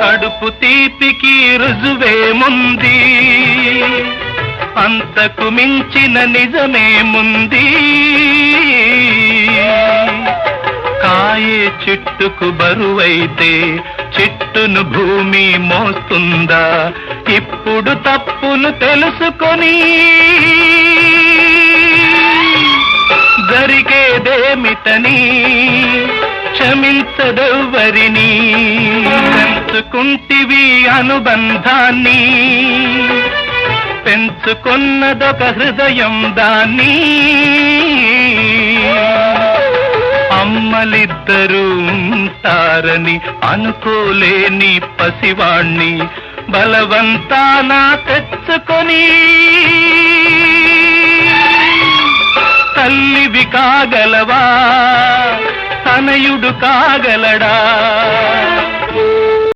కడుపు తీపికి రుజువేముంది? అంతకు మించిన నిజమేముంది? కాయే చిట్టుకు బరువైతే చిట్టును భూమి మోస్తుందా? ఇప్పుడు తప్పులు తెలుసుకొని జరిగేదేమిటని క్షమించదెవ్వరిని పెంచుకుంటివి అనుబంధాన్ని. పెంచుకున్నదొక హృదయం దాన్ని. అమ్మలిద్దరూ ఉంటారని అనుకోలేని పసివాణ్ణి. బలవంతాన తెచ్చుకొని తల్లివి కాగలవా? தனையுடு காகலடா.